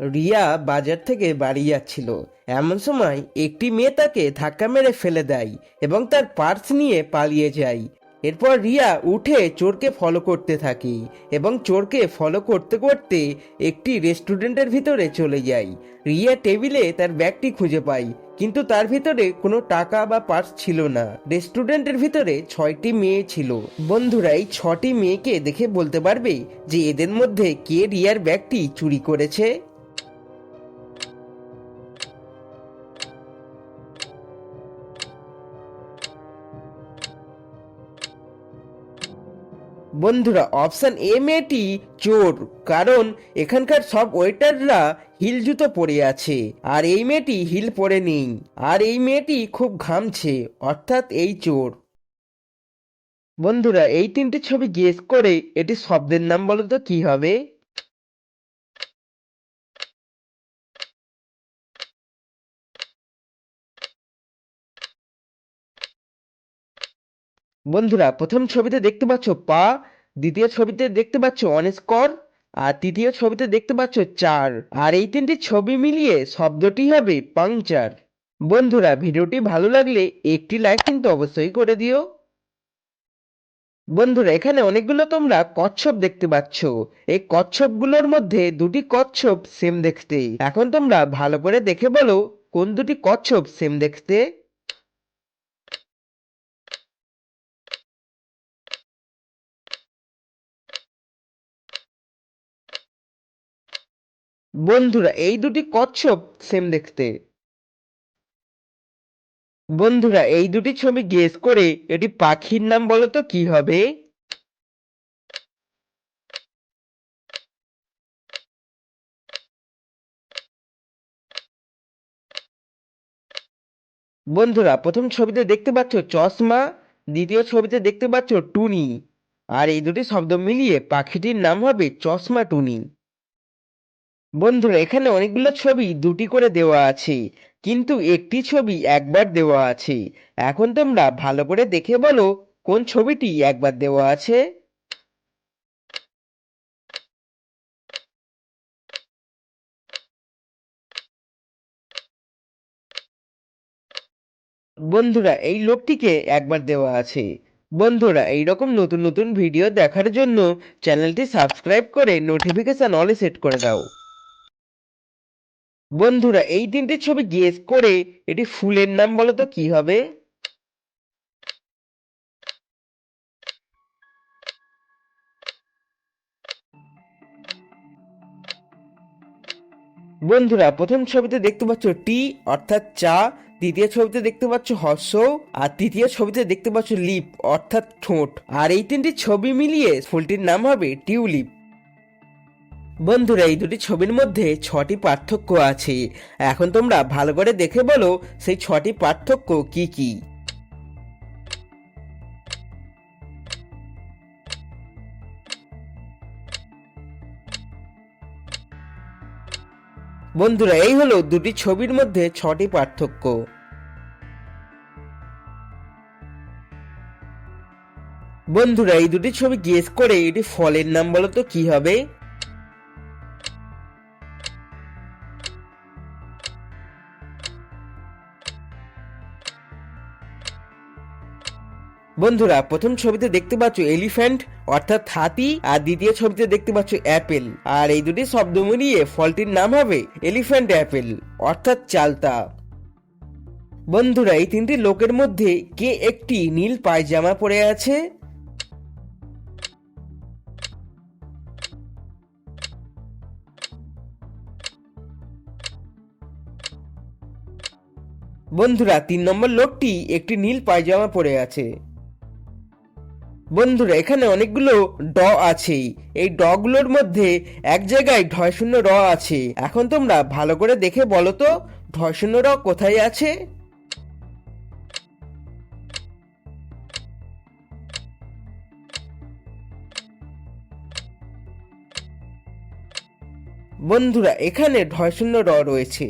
রিয়া বাজার থেকে বাড়ি যাচ্ছিল। এমন সময় একটি মেয়ে তাকে ধাক্কা মেরে ফেলে দেয় এবং তার পার্স নিয়ে পালিয়ে যায়। এরপর রিয়া উঠে চোরকে ফলো করতে থাকে এবং চোরকে ফলো করতে করতে একটি রেস্টুরেন্টের ভিতরে চলে যায়। রিয়া টেবিলে তার ব্যাগটি খুঁজে পায়, কিন্তু তার ভিতরে কোনো টাকা বা পার্স ছিল না। রেস্টুরেন্টের ভিতরে ছয়টি মেয়ে ছিল। বন্ধুরা, এই ছটি মেয়েকে দেখে বলতে পারবে যে এদের মধ্যে কে রিয়ার ব্যাগটি চুরি করেছে? বন্ধুরা অপশান এ মেয়েটি চোর, কারণ এখানকার সব ওয়েটাররা হিল জুতো পরে আছে, আর এই মেয়েটি হিল পরে নেই, আর এই মেয়েটি খুব ঘামছে, অর্থাৎ এই চোর। বন্ধুরা, এই তিনটি ছবি গেস করে এটি শব্দের নাম বলো তো, কি হবে? বন্ধুরা, প্রথম ছবিতে দেখতে পাচ্ছ পা, দ্বিতীয় ছবিতে দেখতে পাচ্ছ অনেস্কর আর তৃতীয় ছবিতে দেখতে পাচ্ছ চার। আর এই তিনটি ছবি মিলিয়ে শব্দটি হবে পাংচার। বন্ধুরা, ভিডিওটি ভালো লাগলে একটি লাইক কিন্তু অবশ্যই করে দিও। বন্ধুরা, এখানে অনেকগুলো তোমরা কচ্ছপ দেখতে পাচ্ছ। এই কচ্ছপগুলোর মধ্যে দুটি কচ্ছপ সেম দেখতে। এখন তোমরা ভালো করে দেখে বলো কোন দুটি কচ্ছপ সেম দেখতে। বন্ধুরা, এই দুটি কচ্ছপ সেম দেখতে। বন্ধুরা, এই দুটি ছবি গেস করে এটি পাখির নাম বলো তো কি হবে? বন্ধুরা, প্রথম ছবিতে দেখতে পাচ্ছ চশমা, দ্বিতীয় ছবিতে দেখতে পাচ্ছ টুনি। আর এই দুটি শব্দ মিলিয়ে পাখিটির নাম হবে চশমা টুনি। বন্ধুরা, এখানে অনেকগুলো ছবি দুটি করে দেওয়া আছে, কিন্তু একটি ছবি একবার দেওয়া আছে। এখন তোমরা ভালো করে দেখে বলো, কোন ছবিটি একবার দেওয়া আছে? বন্ধুরা, এই লোকটিকে একবার দেওয়া আছে। বন্ধুরা, এইরকম নতুন নতুন ভিডিও দেখার জন্য চ্যানেলটি সাবস্ক্রাইব করে নোটিফিকেশন অলে সেট করে দাও। বন্ধুরা, এই তিনটি ছবি গেস করে এটি ফুলের নাম বলো তো কি হবে? বন্ধুরা, প্রথম ছবিতে দেখতে পাচ্ছ টি, অর্থাৎ চা। দ্বিতীয় ছবিতে দেখতে পাচ্ছ হর্ষ। আর তৃতীয় ছবিতে দেখতে পাচ্ছ লিপ, অর্থাৎ ঠোঁট। আর এই তিনটি ছবি মিলিয়ে ফুলটির নাম হবে টিউলিপ। বন্ধুরা, এই দুটি ছবির মধ্যে ছটি পার্থক্য আছে। এখন তোমরা ভালো করে দেখে বলো, সেই ছটি পার্থক্য কি কি? বন্ধুরা, এই হলো দুটি ছবির মধ্যে ছটি পার্থক্য। বন্ধুরা, এই দুটি ছবি গেস করে এটি ফলের নাম বলো তো, কি হবে? বন্ধুরা, প্রথম ছবিতে দেখতে পাচ্ছ এলিফ্যান্ট, অর্থাৎ হাতি, আর দ্বিতীয় ছবিতে দেখতে পাচ্ছ অ্যাপেল। আর এই দুটি শব্দ মিলিয়ে ফলটির নাম হবে এলিফ্যান্ট অ্যাপেল, অর্থাৎ চালতা। বন্ধুরা, এই তিনটি লোকের মধ্যে কে একটি নীল পায়জামা পরে আছে? বন্ধুরা, তিন নম্বর লোকটি একটি নীল পায়জামা পরে আছে। বন্ধুরা, এখানে অনেকগুলো ড আছে এই ডগুলোর মধ্যে এক জায়গায় ঢয় শূন্য র আছে। এখন তোমরা ভালো করে দেখে বলো তো ঢয় শূন্য র কোথায় আছে? বন্ধুরা, এখানে ঢয় শূন্য র রয়েছে।